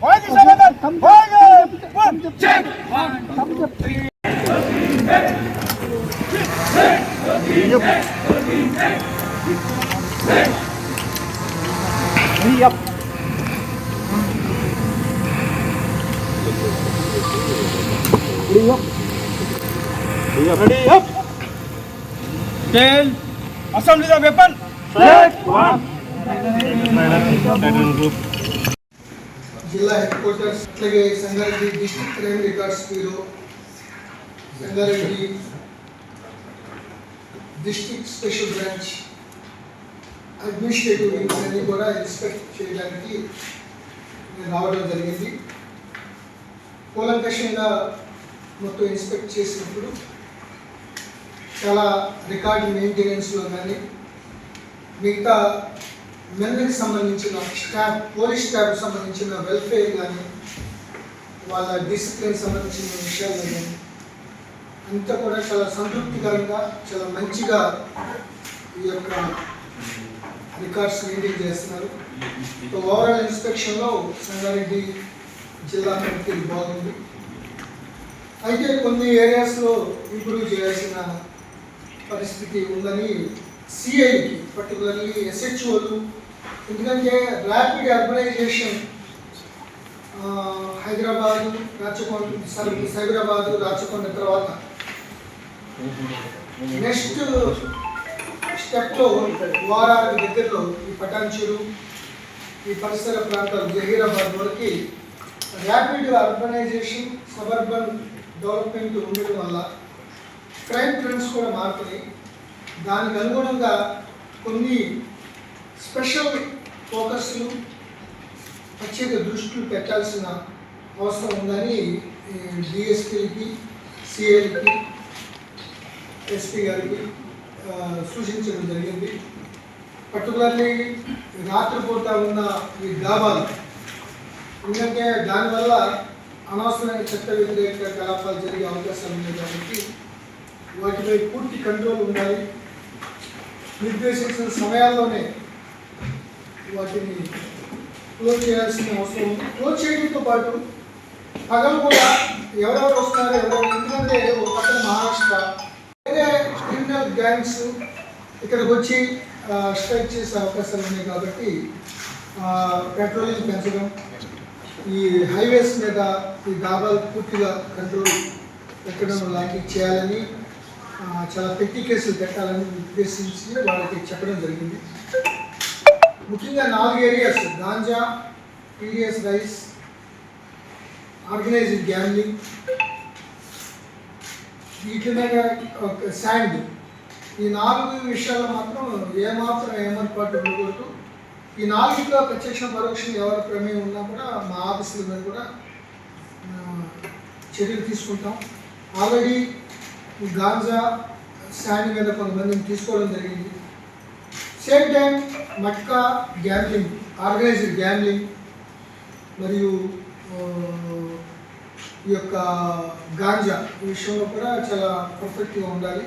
화이팅 사람들 화이팅 원진 이협 이협 이협 이협 젠 아싸 리더 몇번 셋 원. జిల్లా headquarters అట్లాగే Sangareddy district crime records bureau Sangareddy district special branch administrative wings అన్ని కూడా inspect చేయడానికి నేను రావడం జరిగింది. కూలంకషంగా మొత్తం ఇన్స్పెక్ట్ చేసినప్పుడు చాలా రికార్డు మెయింటెనెన్స్లో కానీ మిగతా మెన్కి సంబంధించిన స్టాఫ్ పోలీస్ స్టాఫ్ సంబంధించిన వెల్ఫేర్ కానీ వాళ్ళ డిసిప్లిన్ సంబంధించిన విషయాలు కానీ అంతా కూడా చాలా సంతృప్తికరంగా చాలా మంచిగా ఈ యొక్క రికార్డ్స్ మెయింటైన్ చేస్తున్నారు. ఓవరాల్ ఇన్స్పెక్షన్లో సంగారెడ్డి జిల్లా కమిటీ బాగుంది. అయితే కొన్ని ఏరియాస్లో ఇంప్రూవ్ చేయాల్సిన పరిస్థితి ఉందని సిఐకి పర్టికులర్లీ ఎస్హెచ్ఓలు ఎందుకంటే ర్యాపిడ్ అర్బనైజేషన్ హైదరాబాదు రాచకొండ సర్- సైబరాబాదు రాచకొండ తర్వాత. నెక్స్ట్ స్టెప్లో వారానికి దగ్గరలో ఈ పటాన్చెరు ఈ పరిసర ప్రాంతాలు జహీరాబాద్ వరకు ర్యాపిడ్ అర్బనైజేషన్ సబర్బన్ డెవలప్మెంట్ ఉండడం వల్ల క్రైమ్ ట్రెండ్స్ కూడా మారుతున్నాయి. దానికి అనుగుణంగా కొన్ని స్పెషల్ ఫోకస్లు ప్రత్యేక దృష్టి పెట్టాల్సిన అవసరం ఉందని డిఎస్పీకి సిఐకి ఎస్పీ గారికి సూచించడం జరిగింది. పర్టికులర్లీ రాత్రిపూట ఉన్న ఈ డాబాలు ఎందుకంటే దానివల్ల అనవసరమైన చట్ట వ్యతిరేక కలాపాలు జరిగే అవకాశాలు ఉన్నాయి కాబట్టి వాటిపై పూర్తి కంట్రోల్ ఉండాలి. నిర్దేశించిన సమయాల్లోనే వాటిని క్లోజ్ చేయాల్సిన అవసరం ఉంది. క్లోజ్ చేయడంతో పాటు పగలు కూడా ఎవరెవరు వస్తున్నారు ఎవరెవరు ఎందుకంటే ఒక పక్కన మహారాష్ట్ర. వేరే క్రిమినల్ గ్యాంగ్స్ ఇక్కడికి వచ్చి స్ట్రైక్ చేసే అవకాశాలు ఉన్నాయి కాబట్టి పెట్రోలింగ్ పెంచడం ఈ హైవేస్ మీద ఈ డాబాలు పూర్తిగా కంట్రోల్ పెట్టడం లాంటివి చేయాలని చాలా పెట్టి కేసులు పెట్టాలని ఉద్దేశించి వాళ్ళకి చెప్పడం జరిగింది. ముఖ్యంగా నాలుగు areas ganja TDS rice organised gambling వీటి మీద ఒక శాండ్ ఈ నాలుగు విషయాల్లో మాత్రం ఏమాత్రం ఏమర్పాటు ఉండకూడదు ఈ నాలుగులో ప్రత్యక్ష పరోక్షం ఎవరి ప్రమేయం ఉన్నా కూడా మా ఆఫీసుల మీద కూడా చర్యలు తీసుకుంటాం. ఆల్రెడీ ఈ గాంజా శాండ్ మీద కొంతమందిని తీసుకోవడం జరిగింది. Same time matka gambling organised gambling మరియు ఈ యొక్క గాంజా ఈ విషయంలో కూడా చాలా పర్ఫెక్ట్గా ఉండాలి.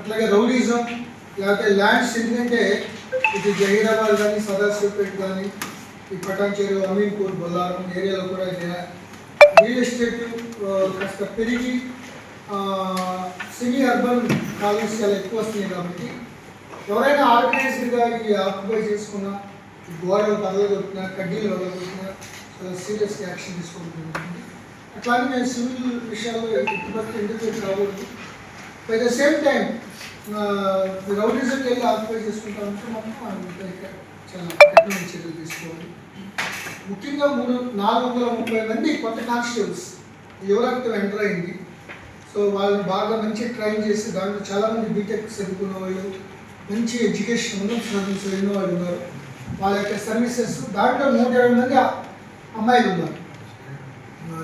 అట్లాగే రౌడీజం లేకపోతే ల్యాండ్స్ ఎందుకంటే ఇది జహీరాబాద్ కానీ సదాశివపేట కానీ ఈ పటాన్చేరు అమీన్పూర్ బొల్లారం ఏరియాలో కూడా రియల్ ఎస్టేట్ కాస్త పెరిగి సెమీ అర్బన్ కాలనీస్ చాలా ఎక్కువ వస్తున్నాయి కాబట్టి ఎవరైనా ఆర్గనైజ్డ్గా ఈ ఆక్యుపై చేసుకున్న ఈ గోడలు పగలగొట్టినా కడ్డీలు పగలగొట్టినా చాలా సీరియస్ యాక్షన్ తీసుకుంటుంది జరుగుతుంది. అట్లానే మేము సివిల్ విషయాల్లో ఇటువంటి ఇండికేట్ రాకూడదు బై ద సేమ్ టైం రౌడీజంకి వెళ్ళి ఆక్యుపై చేసుకుంటామంటే మాత్రం మనం చాలా కఠినమైన చర్యలు తీసుకోవాలి. ముఖ్యంగా మూడు నాలుగు వందల ముప్పై మంది కొత్త కానిస్టేబుల్స్ యువరక్తం ఎంటర్ అయింది. సో వాళ్ళని బాగా మంచి ట్రైన్ చేసి దాంట్లో చాలామంది బీటెక్ చదువుకున్న వాళ్ళు మంచి ఎడ్యుకేషన్ ఉన్న చదువులు చదివిన వాళ్ళు ఉన్నారు. వాళ్ళ యొక్క సర్వీసెస్ దాంట్లో నూట ఇరవై మంది అమ్మాయిలు ఉన్నారు.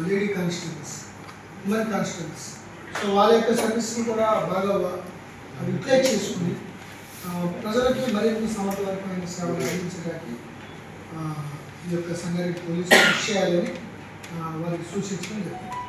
Lady constables women constables so వాళ్ళ యొక్క సర్వీస్ని కూడా బాగా రిప్లేస్ చేసుకుని ప్రజలకి మరింత సమర్థవంతమైన సేవలు అందించడానికి ఈ యొక్క సంగారెడ్డి పోలీసులు కృషి చేయాలని వారికి సూచించడం జరిగింది.